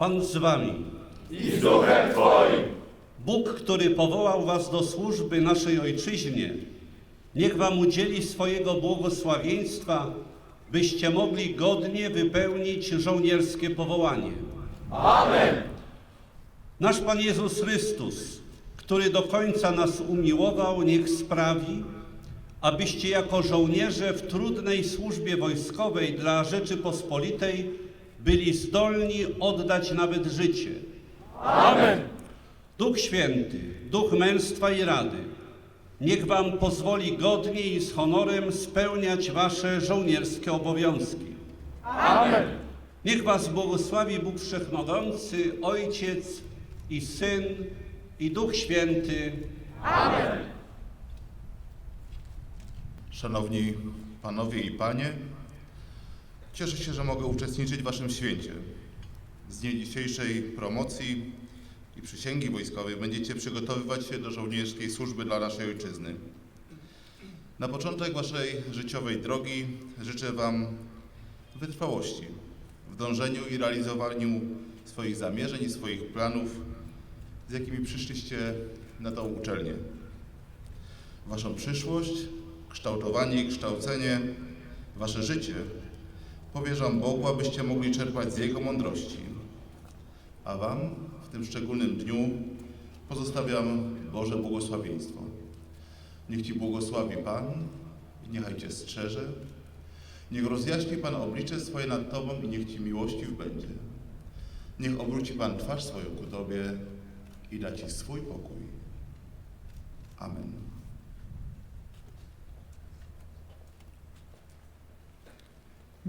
Pan z wami. i z duchem Twoim. Bóg, który powołał was do służby naszej Ojczyźnie, niech wam udzieli swojego błogosławieństwa, byście mogli godnie wypełnić żołnierskie powołanie. Amen. Nasz Pan Jezus Chrystus, który do końca nas umiłował, niech sprawi, abyście jako żołnierze w trudnej służbie wojskowej dla Rzeczypospolitej byli zdolni oddać nawet życie. Amen. Duch Święty, Duch męstwa i rady, niech Wam pozwoli godnie i z honorem spełniać Wasze żołnierskie obowiązki. Amen. Niech Was błogosławi Bóg Wszechmogący, Ojciec i Syn i Duch Święty. Szanowni Panowie i Panie, cieszę się, że mogę uczestniczyć w Waszym święcie. Z dnia dzisiejszej promocji i przysięgi wojskowej będziecie przygotowywać się do żołnierskiej służby dla naszej Ojczyzny. Na początek Waszej życiowej drogi życzę Wam wytrwałości w dążeniu i realizowaniu swoich zamierzeń i swoich planów, z jakimi przyszliście na tą uczelnię. Waszą przyszłość, kształtowanie i kształcenie, Wasze życie powierzam Bogu, abyście mogli czerpać z Jego mądrości. A Wam w tym szczególnym dniu pozostawiam Boże błogosławieństwo. Niech Ci błogosławi Pan, niechaj Cię strzeże, niech rozjaśni Pan oblicze swoje nad Tobą i niech Ci miłościw będzie. Niech obróci Pan twarz swoją ku Tobie i da Ci swój pokój. Amen.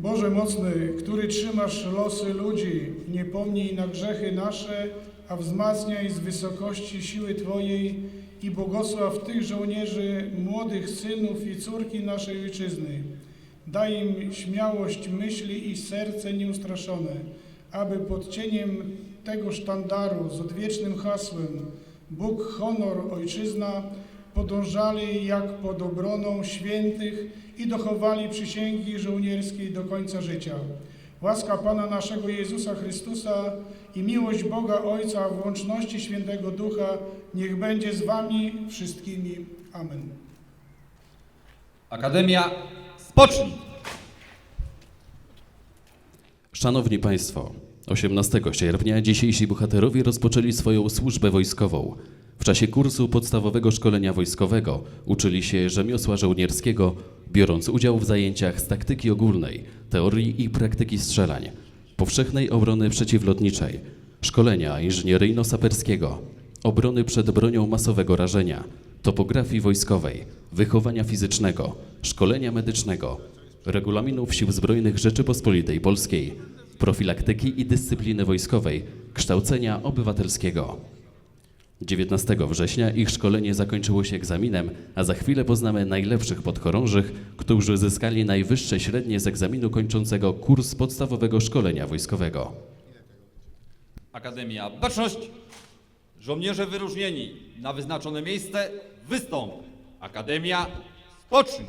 Boże mocny, który trzymasz losy ludzi, nie pomnij na grzechy nasze, a wzmacniaj z wysokości siły Twojej i błogosław tych żołnierzy, młodych synów i córki naszej Ojczyzny. Daj im śmiałość myśli i serce nieustraszone, aby pod cieniem tego sztandaru z odwiecznym hasłem Bóg, honor, ojczyzna podążali jak pod obroną świętych i dochowali przysięgi żołnierskiej do końca życia. Łaska Pana naszego Jezusa Chrystusa i miłość Boga Ojca w łączności Świętego Ducha niech będzie z Wami wszystkimi. Amen. Akademia, spocznij! Szanowni Państwo, 18 sierpnia dzisiejsi bohaterowie rozpoczęli swoją służbę wojskową. W czasie kursu podstawowego szkolenia wojskowego uczyli się rzemiosła żołnierskiego, biorąc udział w zajęciach z taktyki ogólnej, teorii i praktyki strzelań, powszechnej obrony przeciwlotniczej, szkolenia inżynieryjno-saperskiego, obrony przed bronią masowego rażenia, topografii wojskowej, wychowania fizycznego, szkolenia medycznego, regulaminów Sił Zbrojnych Rzeczypospolitej Polskiej, profilaktyki i dyscypliny wojskowej, kształcenia obywatelskiego. 19 września ich szkolenie zakończyło się egzaminem, a za chwilę poznamy najlepszych podchorążych, którzy zyskali najwyższe średnie z egzaminu kończącego kurs podstawowego szkolenia wojskowego. Akademia, baczność! Żołnierze wyróżnieni na wyznaczone miejsce wystąp. Akademia, spocznij!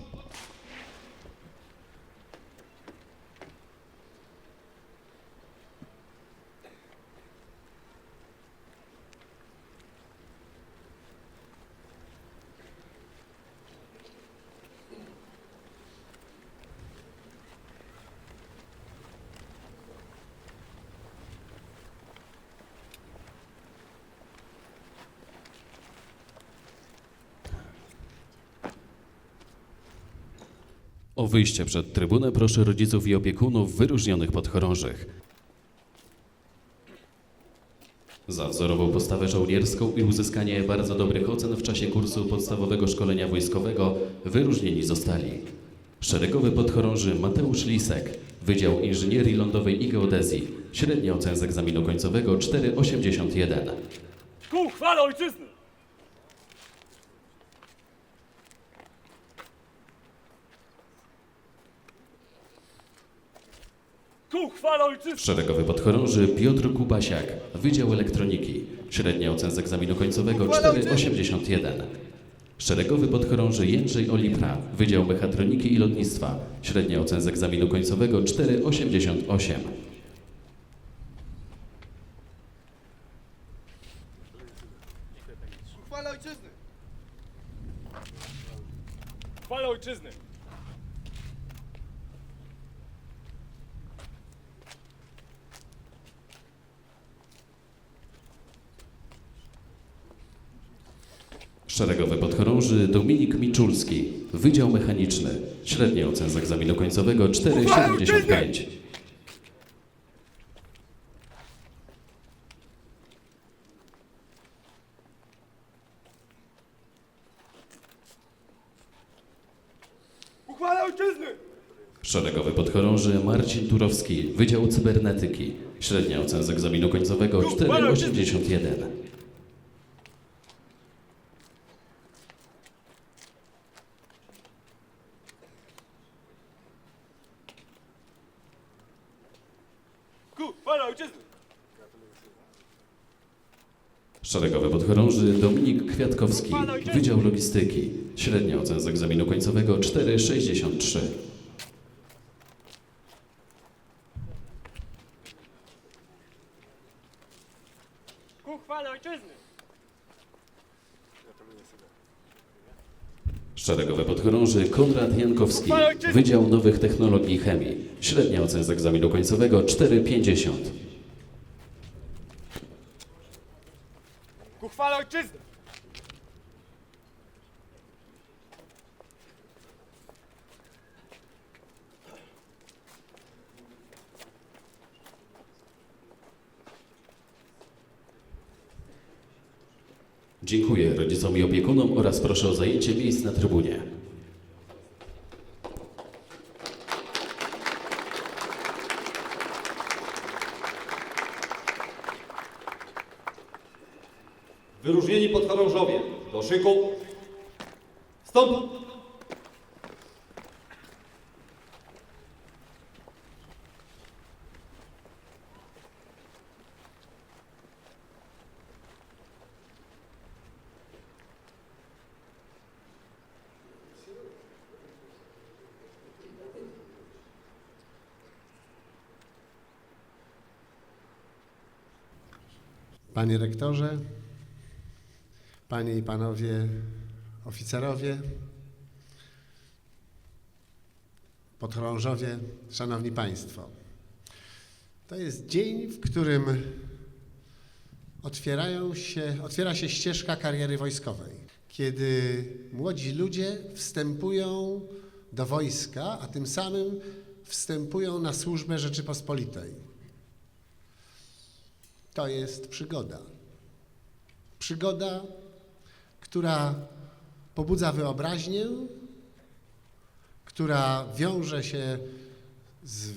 O wyjście przed trybunę proszę rodziców i opiekunów wyróżnionych podchorążych. Za wzorową postawę żołnierską i uzyskanie bardzo dobrych ocen w czasie kursu podstawowego szkolenia wojskowego wyróżnieni zostali szeregowy podchorąży Mateusz Lisek, Wydział Inżynierii Lądowej i Geodezji, średnia ocena z egzaminu końcowego 4,81. Ku chwale ojczyzny. Szeregowy podchorąży Piotr Kubasiak, Wydział Elektroniki. Średnia ocen z egzaminu końcowego 4,81. Szeregowy podchorąży Jędrzej Olipra, Wydział Mechatroniki i Lotnictwa. Średnia ocen z egzaminu końcowego 4,88. Uchwala ojczyzny! Uchwala ojczyzny! Szeregowy podchorąży Dominik Miczulski, Wydział Mechaniczny. Średnia ocen z egzaminu końcowego 4,75. Ku chwale ojczyzny! Szeregowy podchorąży Marcin Turowski, Wydział Cybernetyki. Średnia ocen z egzaminu końcowego 4,81. Ku chwale ojczyzny! Szeregowy podchorąży Dominik Kwiatkowski, Wydział Logistyki. Średnia ocen z egzaminu końcowego 4,63. Ku chwale ojczyzny! Podchorąży Konrad Jankowski, Wydział Nowych Technologii i Chemii. Średnia ocen z egzaminu końcowego 4,50. Ku chwale ojczyzny! Dziękuję rodzicom i opiekunom oraz proszę o zajęcie miejsc na trybunie. Wyróżnieni podchorążowie, do szyku. Wstąp! Panie rektorze, panie i panowie oficerowie, podchorążowie, szanowni państwo. To jest dzień, w którym otwierają się, otwiera się ścieżka kariery wojskowej, kiedy młodzi ludzie wstępują do wojska, a tym samym wstępują na służbę Rzeczypospolitej. To jest przygoda. Przygoda, która pobudza wyobraźnię, która wiąże się z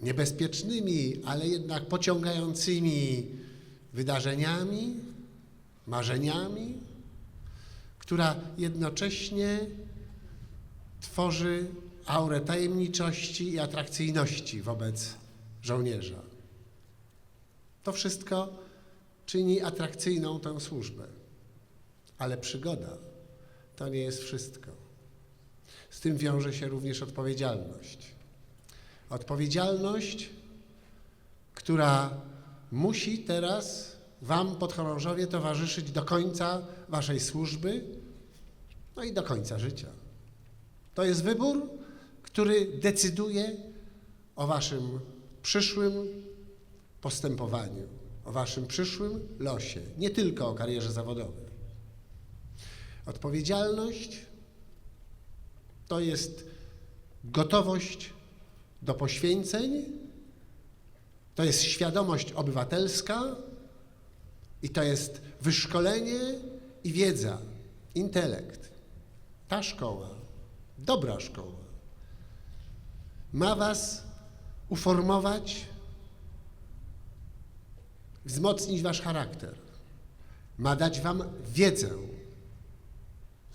niebezpiecznymi, ale jednak pociągającymi wydarzeniami, marzeniami, która jednocześnie tworzy aurę tajemniczości i atrakcyjności wobec żołnierza. To wszystko czyni atrakcyjną tę służbę. Ale przygoda to nie jest wszystko. Z tym wiąże się również odpowiedzialność. Odpowiedzialność, która musi teraz Wam, podchorążowie, towarzyszyć do końca Waszej służby, no i do końca życia. To jest wybór, który decyduje o Waszym przyszłym postępowaniu, o Waszym przyszłym losie, nie tylko o karierze zawodowej. Odpowiedzialność to jest gotowość do poświęceń, to jest świadomość obywatelska i to jest wyszkolenie i wiedza, intelekt. Ta szkoła, dobra szkoła, ma Was uformować, wzmocnić Wasz charakter, ma dać Wam wiedzę,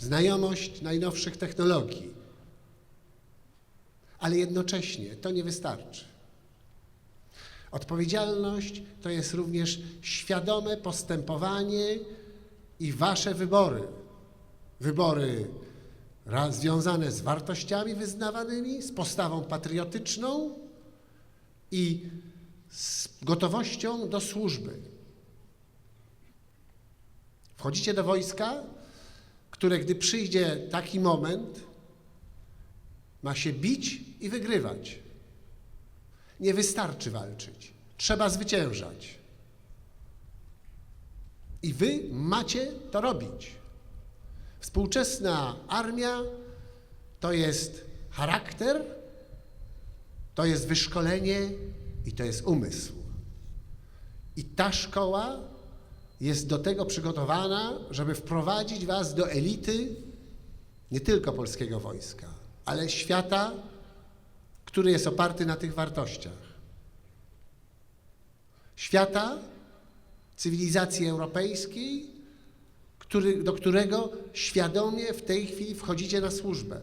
znajomość najnowszych technologii, ale jednocześnie to nie wystarczy. Odpowiedzialność to jest również świadome postępowanie i Wasze wybory. Wybory związane z wartościami wyznawanymi, z postawą patriotyczną i z gotowością do służby. Wchodzicie do wojska, które gdy przyjdzie taki moment, ma się bić i wygrywać. Nie wystarczy walczyć. Trzeba zwyciężać. I wy macie to robić. Współczesna armia to jest charakter, to jest wyszkolenie i to jest umysł. I ta szkoła jest do tego przygotowana, żeby wprowadzić was do elity nie tylko polskiego wojska, ale świata, który jest oparty na tych wartościach. Świata cywilizacji europejskiej, który, do którego świadomie w tej chwili wchodzicie na służbę.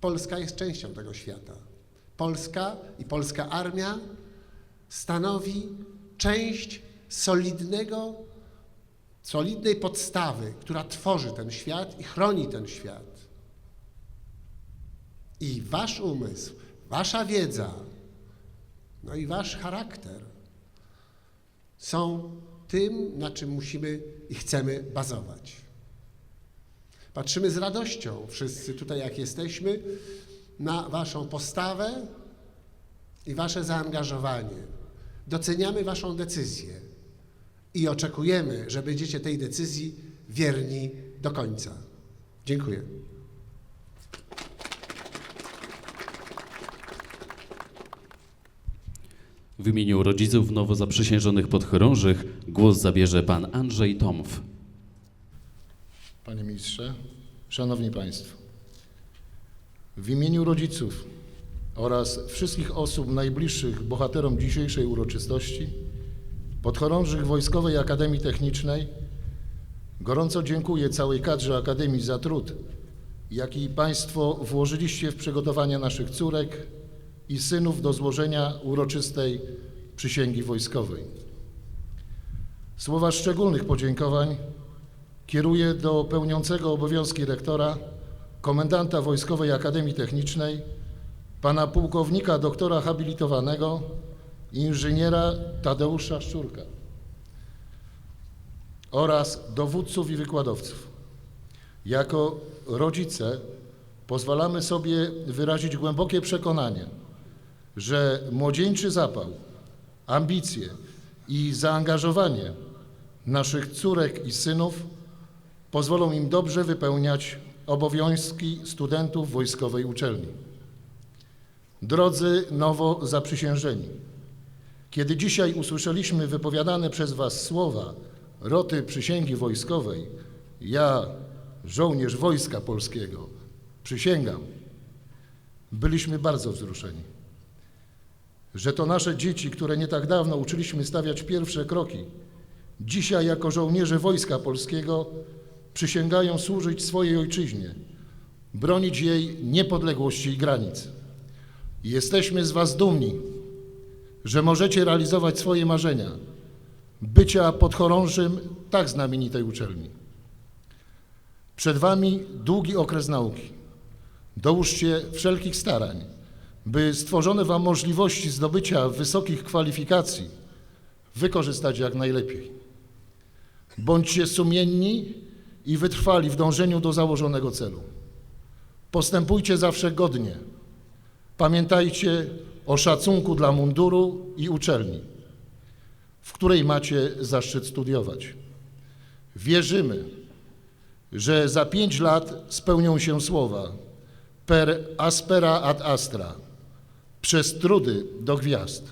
Polska jest częścią tego świata. Polska i polska armia stanowi część solidnego, solidnej podstawy, która tworzy ten świat i chroni ten świat. I wasz umysł, wasza wiedza, no i wasz charakter są tym, na czym musimy i chcemy bazować. Patrzymy z radością wszyscy tutaj, jak jesteśmy, na waszą postawę i wasze zaangażowanie. Doceniamy waszą decyzję i oczekujemy, że będziecie tej decyzji wierni do końca. Dziękuję. W imieniu rodziców nowo zaprzysiężonych podchorążych głos zabierze pan Andrzej Tomf. Panie Ministrze, Szanowni Państwo, w imieniu rodziców oraz wszystkich osób najbliższych bohaterom dzisiejszej uroczystości, podchorążych Wojskowej Akademii Technicznej, gorąco dziękuję całej kadrze Akademii za trud, jaki Państwo włożyliście w przygotowanie naszych córek i synów do złożenia uroczystej przysięgi wojskowej. Słowa szczególnych podziękowań kieruję do pełniącego obowiązki rektora, komendanta Wojskowej Akademii Technicznej, pana pułkownika doktora habilitowanego, inżyniera Tadeusza Szczurka oraz dowódców i wykładowców. Jako rodzice pozwalamy sobie wyrazić głębokie przekonanie, że młodzieńczy zapał, ambicje i zaangażowanie naszych córek i synów pozwolą im dobrze wypełniać obowiązki studentów wojskowej uczelni. Drodzy nowo zaprzysiężeni, kiedy dzisiaj usłyszeliśmy wypowiadane przez Was słowa roty przysięgi wojskowej, ja, żołnierz Wojska Polskiego, przysięgam, byliśmy bardzo wzruszeni, że to nasze dzieci, które nie tak dawno uczyliśmy stawiać pierwsze kroki, dzisiaj jako żołnierze Wojska Polskiego przysięgają służyć swojej ojczyźnie, bronić jej niepodległości i granic. Jesteśmy z Was dumni, że możecie realizować swoje marzenia, bycia podchorążym tak znamienitej uczelni. Przed Wami długi okres nauki. Dołóżcie wszelkich starań, by stworzone Wam możliwości zdobycia wysokich kwalifikacji wykorzystać jak najlepiej. Bądźcie sumienni i wytrwali w dążeniu do założonego celu. Postępujcie zawsze godnie. Pamiętajcie o szacunku dla munduru i uczelni, w której macie zaszczyt studiować. Wierzymy, że za pięć lat spełnią się słowa per aspera ad astra, przez trudy do gwiazd.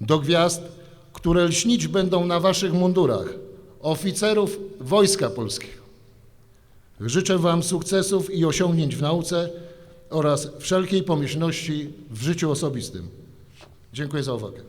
Do gwiazd, które lśnić będą na waszych mundurach, oficerów Wojska Polskiego. Życzę Wam sukcesów i osiągnięć w nauce oraz wszelkiej pomyślności w życiu osobistym. Dziękuję za uwagę.